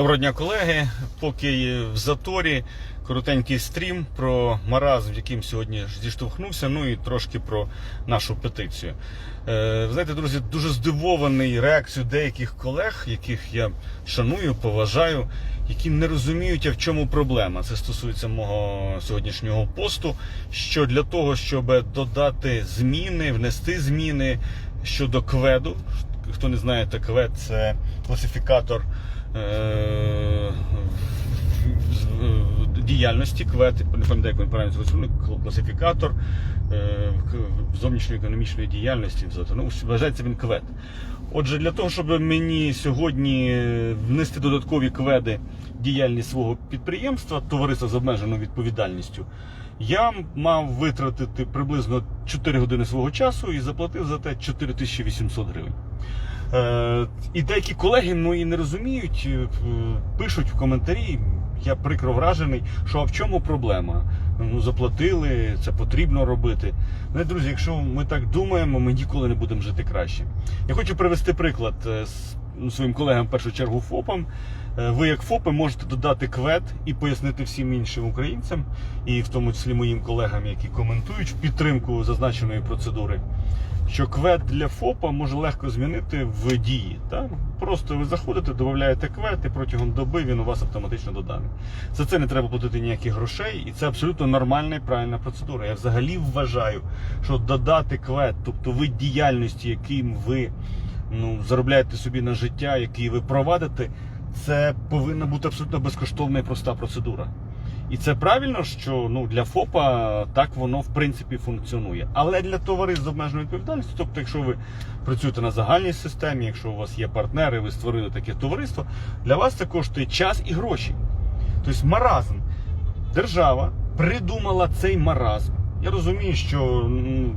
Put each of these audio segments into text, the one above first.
Доброго дня, колеги. Поки в заторі коротенький стрім про маразм, в яким сьогодні зіштовхнувся, ну і трошки про нашу петицію. Е, знаєте, друзі, дуже здивований реакцією деяких колег, яких я шаную, поважаю, які не розуміють, а в чому проблема. Це стосується мого сьогоднішнього посту. Що для того, щоб додати зміни, внести зміни щодо кведу. Хто не знає, то це класифікатор е, діяльності КВЕД, не пам'ятаю, як він правильно звучить, ну, класифікатор е, зовнішньоекономічної діяльності. Ну, вважається він КВЕД. Отже, для того, щоб мені сьогодні внести додаткові кведи діяльність свого підприємства, товариства з обмеженою відповідальністю, я мав витратити приблизно 4 години свого часу і заплатив за те 4800 гривень. Е, і деякі колеги і не розуміють, е, пишуть в коментарі. Я прикро вражений, що а в чому проблема? Ну, заплатили, це потрібно робити. Ну, друзі, якщо ми так думаємо, ми ніколи не будемо жити краще. Я хочу привести приклад е, ну, своїм колегам, в першу чергу, ФОПам. Е, Ви, як ФОПи, можете додати квет і пояснити всім іншим українцям, і в тому числі моїм колегам, які коментують в підтримку зазначеної процедури що квет для ФОПа може легко змінити в дії. Так? Просто ви заходите, додаєте квет, і протягом доби він у вас автоматично доданий. За це не треба платити ніяких грошей, і це абсолютно нормальна і правильна процедура. Я взагалі вважаю, що додати квет, тобто вид діяльності, яким ви ну, заробляєте собі на життя, який ви провадите, це повинна бути абсолютно безкоштовна і проста процедура. І це правильно, що ну для ФОПа так воно в принципі функціонує. Але для товариств з обмеженою відповідальністю, тобто, якщо ви працюєте на загальній системі, якщо у вас є партнери, ви створили таке товариство, для вас це коштує час і гроші. Тобто маразм. Держава придумала цей маразм. Я розумію, що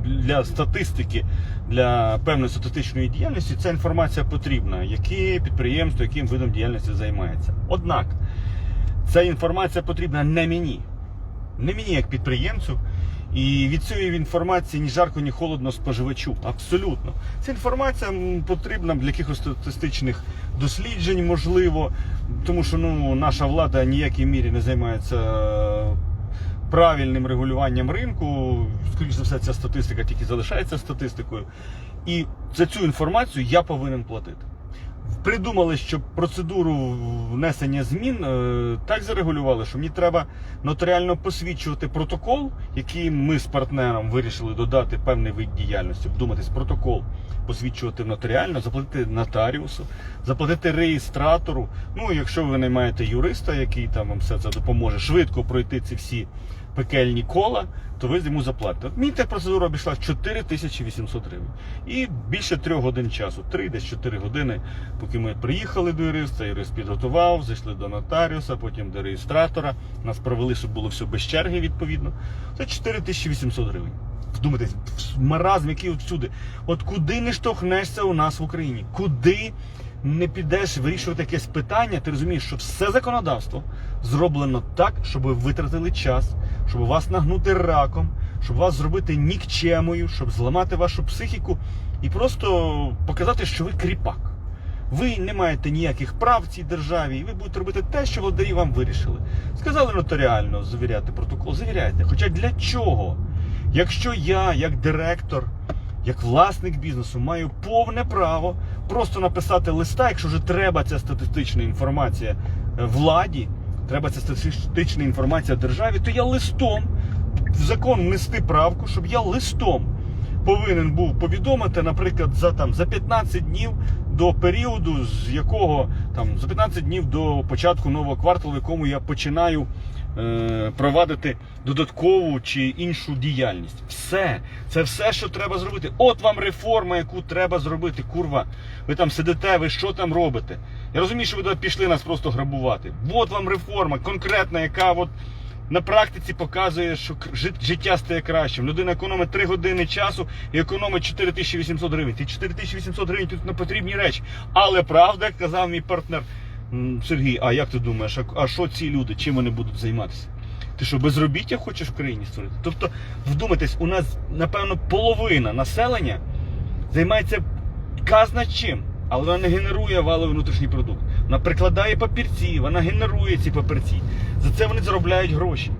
для статистики, для певної статистичної діяльності ця інформація потрібна, які підприємство, яким видом діяльності займається. Однак ця інформація потрібна не мені, не мені як підприємцю. І від цієї інформації ні жарко, ні холодно споживачу. Абсолютно. Ця інформація потрібна для якихось статистичних досліджень, можливо, тому що ну, наша влада ніякій мірі не займається правильним регулюванням ринку. Скоріше за все, ця статистика тільки залишається статистикою. І за цю інформацію я повинен платити. Придумали, що процедуру внесення змін е, так зарегулювали, що мені треба нотаріально посвідчувати протокол, який ми з партнером вирішили додати певний вид діяльності. Вдуматись, протокол посвідчувати нотаріально, заплатити нотаріусу, заплатити реєстратору. Ну, якщо ви наймаєте юриста, який там вам все це допоможе, швидко пройти ці всі пекельні кола, то ви йому заплатите. От мені ця процедура обійшла 4800 гривень. І більше трьох годин часу, три десь 4 години, поки ми приїхали до юриста, юрист підготував, зайшли до нотаріуса, потім до реєстратора. Нас провели, щоб було все без черги, відповідно. Це 4800 гривень. Вдумайтесь, маразм, який от всюди. От куди не штовхнешся у нас в Україні? Куди не підеш вирішувати якесь питання, ти розумієш, що все законодавство зроблено так, щоб ви витратили час, щоб вас нагнути раком, щоб вас зробити нікчемою, щоб зламати вашу психіку і просто показати, що ви кріпак. Ви не маєте ніяких прав в цій державі, і ви будете робити те, що володарі вам вирішили. Сказали нотаріально завіряти протокол, завіряйте. Хоча для чого? Якщо я, як директор, як власник бізнесу, маю повне право просто написати листа, якщо вже треба ця статистична інформація е, владі, треба ця статистична інформація державі, то я листом в закон нести правку, щоб я листом повинен був повідомити, наприклад, за там за 15 днів до періоду, з якого там за 15 днів до початку нового кварталу, в якому я починаю провадити додаткову чи іншу діяльність. Все, це все, що треба зробити. От вам реформа, яку треба зробити. Курва, ви там сидите, ви що там робите? Я розумію, що ви туди пішли нас просто грабувати. От вам реформа, конкретна, яка от на практиці показує, що життя стає кращим. Людина економить 3 години часу і економить 4800 гривень. Ті 4800 гривень тут не потрібні речі. Але правда, як казав мій партнер Сергій, а як ти думаєш, а- що ці люди, чим вони будуть займатися? Ти що, безробіття хочеш в країні створити? Тобто, вдумайтесь, у нас, напевно, половина населення займається казна чим, але вона не генерує валовий внутрішній продукт. вона прикладає папірці, вона генерує ці папірці. За це вони заробляють гроші.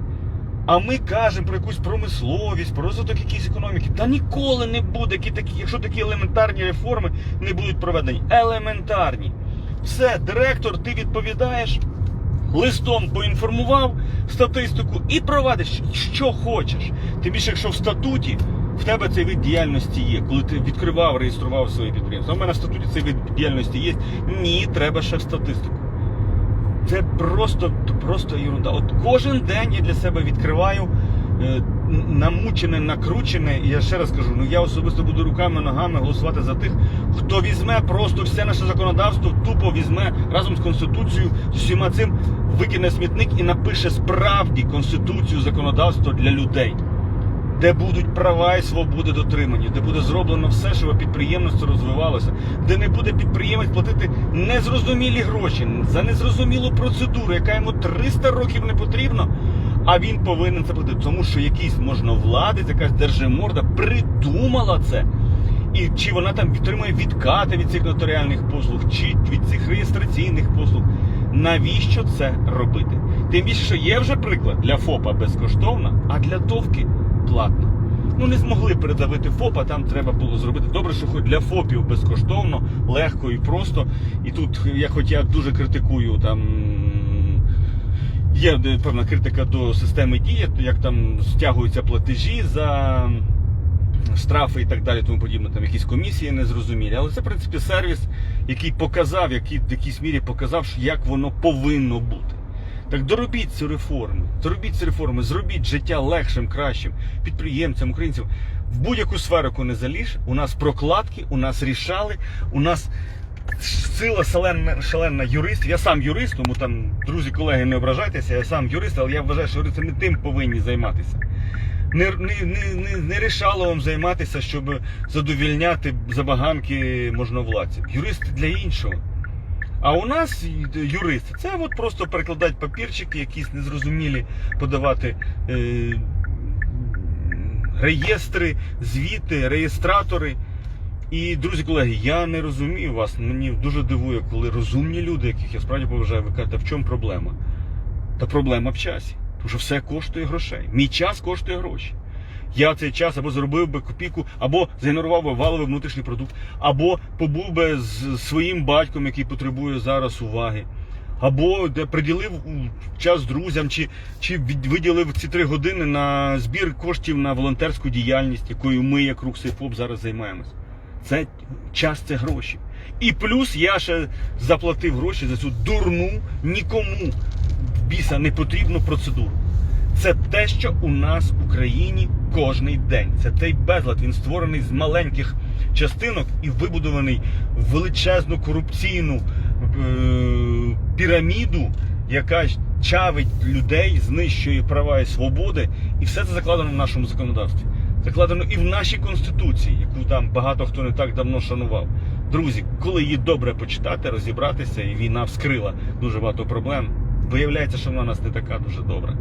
А ми кажемо про якусь промисловість, про розвиток якоїсь економіки. Та ніколи не буде, якщо такі елементарні реформи не будуть проведені. Елементарні. Все, директор, ти відповідаєш, листом поінформував статистику і провадиш, що хочеш. Тим більше, якщо в статуті в тебе цей вид діяльності є, коли ти відкривав, реєстрував своє підприємство. У мене в статуті цей вид діяльності є. Ні, треба ще в статистику. Це просто, просто ерунда. От кожен день я для себе відкриваю е, намучене, накручене. І я ще раз кажу, ну я особисто буду руками, ногами голосувати за тих, хто візьме просто все наше законодавство, тупо візьме разом з конституцією, з усіма цим викине смітник і напише справді конституцію законодавство для людей. Де будуть права і свободи дотримані, де буде зроблено все, щоб підприємництво розвивалося, де не буде підприємець платити незрозумілі гроші за незрозумілу процедуру, яка йому 300 років не потрібна, а він повинен це платити. Тому що якийсь можновладець, якась держиморда придумала це. І чи вона там отримує відкати від цих нотаріальних послуг, чи від цих реєстраційних послуг. Навіщо це робити? Тим більше, що є вже приклад для ФОПа безкоштовно, а для ТОВки платно. Ну не змогли передавити ФОПа, там треба було зробити. Добре, що хоч для ФОПів безкоштовно, легко і просто. І тут я хоч я дуже критикую там. Є е, певна критика до системи дії, як там стягуються платежі за штрафи і так далі, тому подібне, там якісь комісії незрозумілі. Але це, в принципі, сервіс, який показав, який в якійсь мірі показав, як воно повинно бути. Так доробіть цю реформу, доробіть цю реформу, зробіть життя легшим, кращим підприємцям, українцям. В будь-яку сферу, не заліж, у нас прокладки, у нас рішали, у нас сила шаленна, шаленна юристів. Я сам юрист, тому там, друзі, колеги, не ображайтеся, я сам юрист, але я вважаю, що юристи не тим повинні займатися. Не, не, не, не, рішало вам займатися, щоб задовільняти забаганки можновладців. Юристи для іншого. А у нас юристи, це от просто перекладати папірчики, якісь незрозумілі, подавати е, реєстри, звіти, реєстратори. І, друзі колеги, я не розумію вас. Мені дуже дивує, коли розумні люди, яких я справді поважаю, ви кажете, в чому проблема? Та проблема в часі. Тому що все коштує грошей. Мій час коштує гроші. Я цей час або заробив би копійку, або згенерував би валовий внутрішній продукт, або побув би з своїм батьком, який потребує зараз уваги, або де приділив час друзям, чи, чи виділив ці три години на збір коштів на волонтерську діяльність, якою ми, як рух ФОП, зараз займаємось. Це час, це гроші. І плюс я ще заплатив гроші за цю дурну, нікому біса не потрібну процедуру. Це те, що у нас в Україні кожний день. Це той безлад. Він створений з маленьких частинок і вибудований в величезну корупційну е- піраміду, яка чавить людей, знищує права і свободи. І все це закладено в нашому законодавстві. Закладено і в нашій конституції, яку там багато хто не так давно шанував. Друзі, коли її добре почитати, розібратися, і війна вскрила дуже багато проблем, виявляється, що вона у нас не така дуже добра.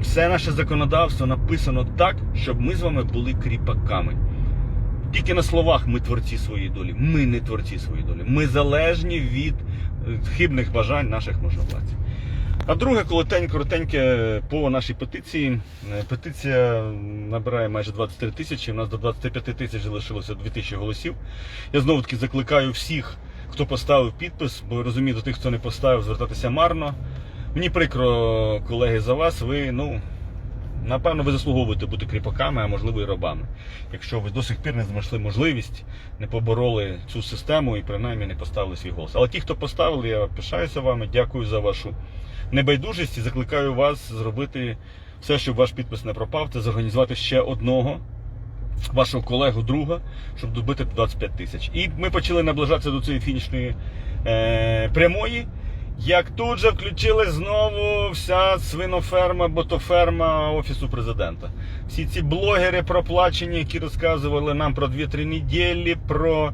Все наше законодавство написано так, щоб ми з вами були кріпаками. Тільки на словах ми творці своєї долі. Ми не творці своєї долі. Ми залежні від е, хибних бажань наших можновладців. А друге, коротеньке, по нашій петиції. Е, Петиція набирає майже 23 тисячі. У нас до 25 тисяч залишилося 2 тисячі голосів. Я знову таки закликаю всіх, хто поставив підпис, бо розумію, до тих, хто не поставив, звертатися марно. Мені прикро, колеги, за вас. Ви, ну, напевно, ви заслуговуєте бути кріпаками, а можливо і рабами. Якщо ви до сих пір не знайшли можливість, не побороли цю систему і принаймні не поставили свій голос. Але ті, хто поставили, я пишаюся вами, дякую за вашу небайдужість і закликаю вас зробити все, щоб ваш підпис не пропав, це зорганізувати ще одного. Вашого колегу, друга, щоб добити 25 тисяч. І ми почали наближатися до цієї фінішної е, прямої. Як тут же включилась знову вся свиноферма, ботоферма Офісу президента. Всі ці блогери проплачені, які розказували нам про 2-3 неділі, про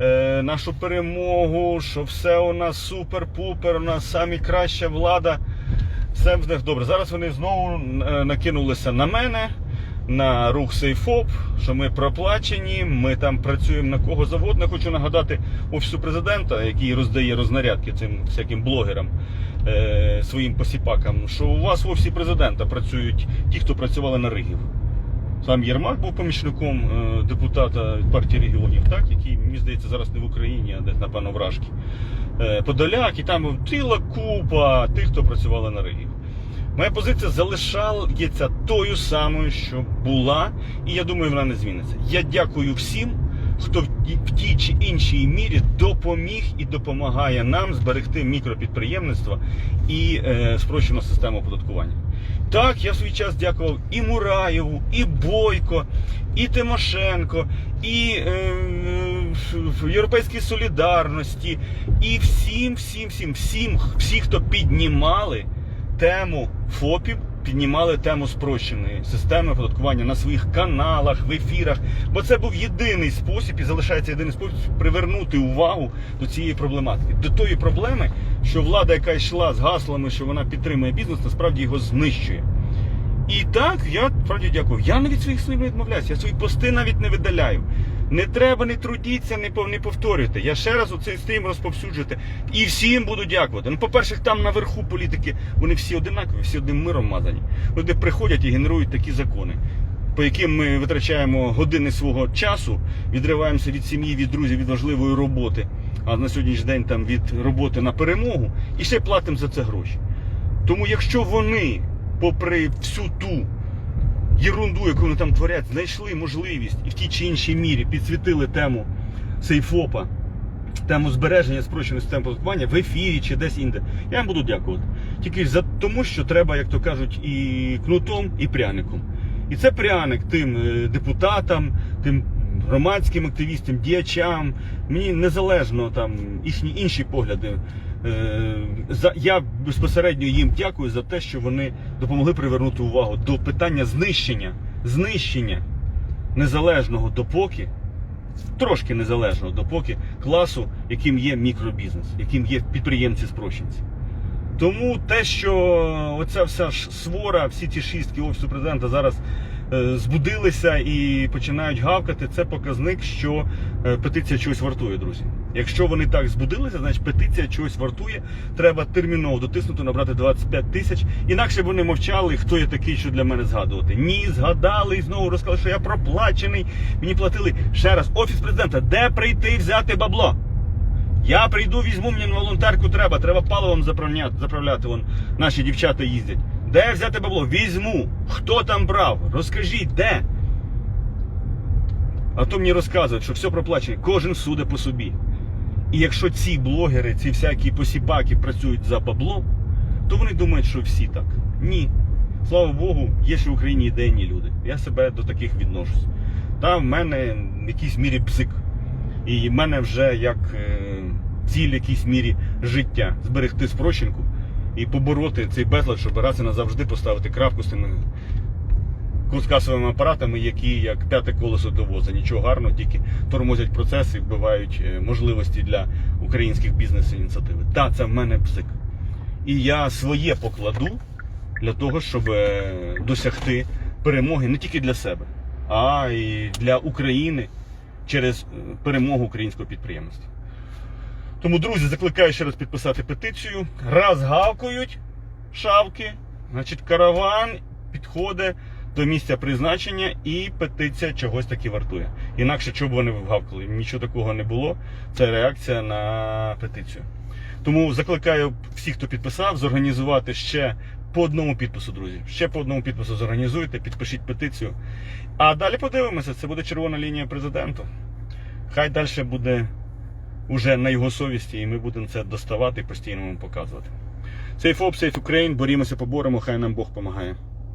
е, нашу перемогу, що все у нас супер-пупер, у нас самі краща влада. Все в них добре. Зараз вони знову е, накинулися на мене. на рух Сейфоп, що ми проплачені, ми там працюємо на кого завгодно. Хочу нагадати офісу президента, який роздає рознарядки цим всяким блогерам, е, своїм посіпакам, що у вас в офісі президента працюють ті, хто працювали на Ригів. Сам Єрмак був помічником е, депутата партії регіонів, так, який, мені здається, зараз не в Україні, а десь, напевно, в Рашки. Е, Подоляк, і там ціла купа тих, хто працювали на Ригів. Моя позиція залишається тою самою, що була, і я думаю, вона не зміниться. Я дякую всім, хто в тій чи іншій мірі допоміг і допомагає нам зберегти мікропідприємництво і е, спрощену систему оподаткування. Так, я в свій час дякував і Мураєву, і Бойко, і Тимошенко, і е, Європейській солідарності, і всім, всім, всім, всім, всі, хто піднімали тему ФОПів, піднімали тему спрощеної системи оподаткування на своїх каналах, в ефірах. Бо це був єдиний спосіб і залишається єдиний спосіб привернути увагу до цієї проблематики, до тої проблеми, що влада, яка йшла з гаслами, що вона підтримує бізнес, насправді його знищує. І так, я справді дякую. Я не від своїх слів не відмовляюся, я свої пости навіть не видаляю. Не треба, не трудіться, не, пов- повторюйте. Я ще раз оцей стрім розповсюджувати. І всім буду дякувати. Ну, по-перше, там наверху політики, вони всі одинакові, всі одним миром мазані. Люди приходять і генерують такі закони, по яким ми витрачаємо години свого часу, відриваємося від сім'ї, від друзів, від важливої роботи. А на сьогоднішній день там від роботи на перемогу, і ще платимо за це гроші. Тому якщо вони, попри всю ту єрунду, яку вони там творять, знайшли можливість і в тій чи іншій мірі підсвітили тему сейфопа, тему збереження спрощеної системи оподаткування в ефірі чи десь інде, я вам буду дякувати. Тільки за тому, що треба, як то кажуть, і кнутом, і пряником. І це пряник тим е, депутатам, тим громадським активістам, діячам. Мені незалежно там їхні інші погляди. Е, за я безпосередньо їм дякую за те, що вони допомогли привернути увагу до питання знищення, знищення незалежного допоки, трошки незалежного допоки класу, яким є мікробізнес, яким є підприємці-спрощенці. Тому те, що оця вся ж свора, всі ті шістки офісу президента зараз е, збудилися і починають гавкати, це показник, що е, петиція чогось вартує, друзі. Якщо вони так збудилися, значить петиція чогось вартує. Треба терміново дотиснути, набрати 25 тисяч. Інакше б вони мовчали, хто я такий, що для мене згадувати. Ні, згадали і знову розказали, що я проплачений. Мені платили ще раз. Офіс президента, де прийти взяти бабло? Я прийду, візьму мені волонтерку треба, треба паливом заправляти, заправляти. Вон наші дівчата їздять. Де взяти бабло? Візьму. Хто там брав? Розкажіть, де? А то мені розказують, що все проплачено. Кожен суде по собі. І якщо ці блогери, ці всякі посіпаки працюють за бабло, то вони думають, що всі так. Ні. Слава Богу, є ще в Україні ідейні люди. Я себе до таких відношусь. Та в мене в якійсь мірі бзик. І в мене вже як е, ціль в якійсь мірі життя зберегти спрощенку і побороти цей безлад, щоб раз і назавжди поставити крапку з цими касовими апаратами, які як п'яте колесо довоза. Нічого гарного, тільки тормозять процеси і вбивають е, можливості для українських бізнес-ініціативи. Так, це в мене псик. І я своє покладу для того, щоб е, досягти перемоги не тільки для себе, а й для України через е, перемогу українського підприємництва. Тому, друзі, закликаю ще раз підписати петицію. Раз гавкають шавки, значить караван підходить до місця призначення і петиція чогось таки вартує. Інакше чого б вони гавкали? Нічого такого не було. Це реакція на петицію. Тому закликаю всіх, хто підписав, зорганізувати ще по одному підпису, друзі. Ще по одному підпису зорганізуйте, підпишіть петицію. А далі подивимося, це буде червона лінія президенту. Хай далі буде уже на його совісті, і ми будемо це доставати і постійно вам показувати. Op, Safe Ukraine, борімося, поборемо, хай нам Бог допомагає.